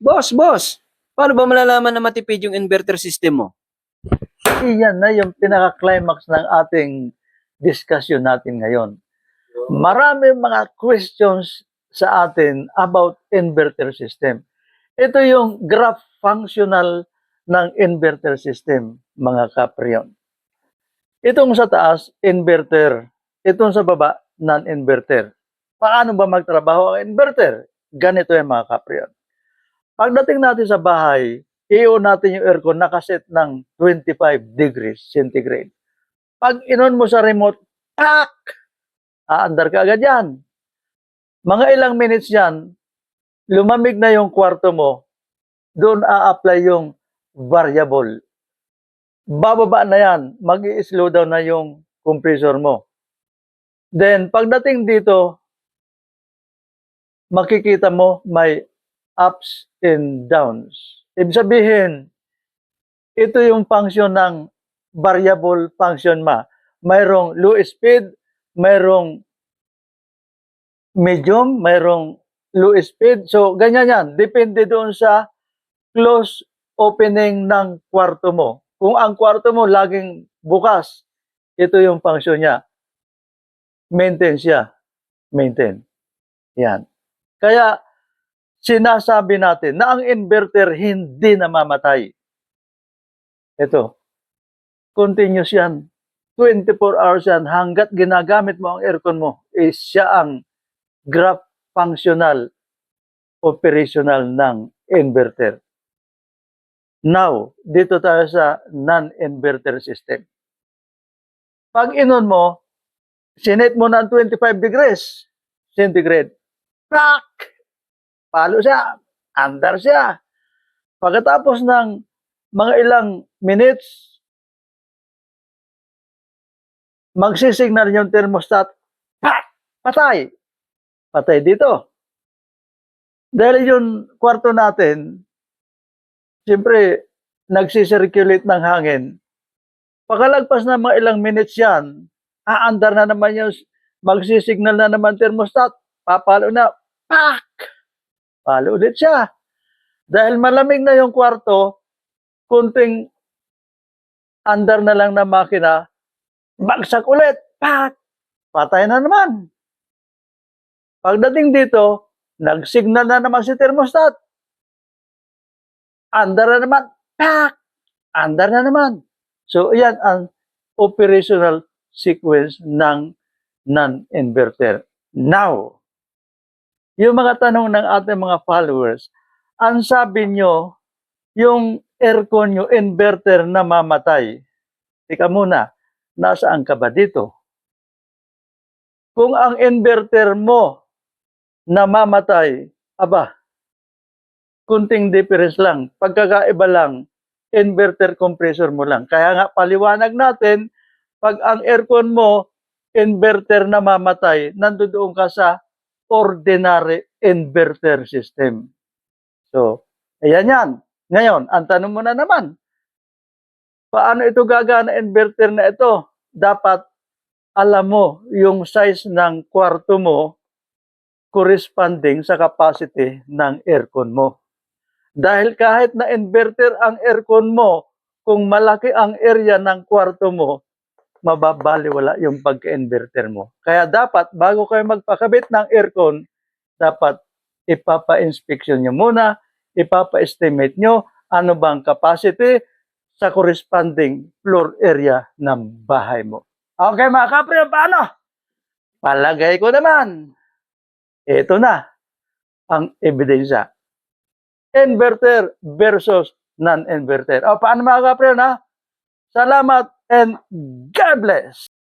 Boss, boss, paano ba malalaman na matipid yung inverter system mo? Iyan na yung pinaka-climax ng ating discussion natin ngayon. Marami mga questions sa atin about inverter system. Ito yung graph functional ng inverter system, mga kapriyon. Itong sa taas, inverter. Itong sa baba, non-inverter. Paano ba magtrabaho ang inverter? Ganito yung mga kapriyon. Pagdating natin sa bahay, i-on natin yung aircon nakaset ng 25 degrees centigrade. Pag inon mo sa remote, tak! Aandar ka agad yan. Mga ilang minutes yan, lumamig na yung kwarto mo, doon a-apply yung variable. Bababa na yan, mag slow down na yung compressor mo. Then, pagdating dito, makikita mo may ups and downs. Ibig sabihin, ito yung function ng variable function ma. Mayroong low speed, mayroong medium, mayroong low speed. So, ganyan yan. Depende doon sa close opening ng kwarto mo. Kung ang kwarto mo laging bukas, ito yung function niya. Maintain siya. Maintain. Yan. Kaya, sinasabi natin na ang inverter hindi namamatay. Ito, continuous yan. 24 hours yan. Hanggat ginagamit mo ang aircon mo, is siya ang graph functional operational ng inverter. Now, dito tayo sa non-inverter system. Pag inon mo, sinet mo ng 25 degrees centigrade, crack! Palo siya, andar siya. Pagkatapos ng mga ilang minutes, magsisignal yung thermostat, pak! Patay! Patay dito. Dahil yung kwarto natin, siyempre, nagsisirculate ng hangin. Pagkalagpas na mga ilang minutes yan, aandar na naman yung magsisignal na naman thermostat, papalo na, pak! Palo ulit siya. Dahil malamig na yung kwarto, kunting andar na lang na makina, bagsak ulit, pak! Patay na naman. Pagdating dito, nagsignal na naman si thermostat. Andar na naman, pak! Andar na naman. So, yan ang operational sequence ng non-inverter. Now, yung mga tanong ng ating mga followers, ang sabi nyo, yung aircon nyo, inverter na mamatay. Tika muna, nasaan ka ba dito? Kung ang inverter mo namamatay, aba, kunting difference lang. Pagkakaiba lang, inverter compressor mo lang. Kaya nga paliwanag natin, pag ang aircon mo, inverter na mamatay, nandoon ka sa ordinary inverter system. So, ayan yan. Ngayon, ang tanong mo na naman, paano ito gagana inverter na ito? Dapat alam mo yung size ng kwarto mo corresponding sa capacity ng aircon mo. Dahil kahit na inverter ang aircon mo, kung malaki ang area ng kwarto mo, mababaliwala yung pagka-inverter mo. Kaya dapat, bago kayo magpakabit ng aircon, dapat ipapa-inspection nyo muna, ipapa-estimate nyo ano bang capacity sa corresponding floor area ng bahay mo. Okay mga kapre, paano? Palagay ko naman, ito na ang ebidensya. Inverter versus non-inverter. O paano mga kapre na? Salamat and God bless!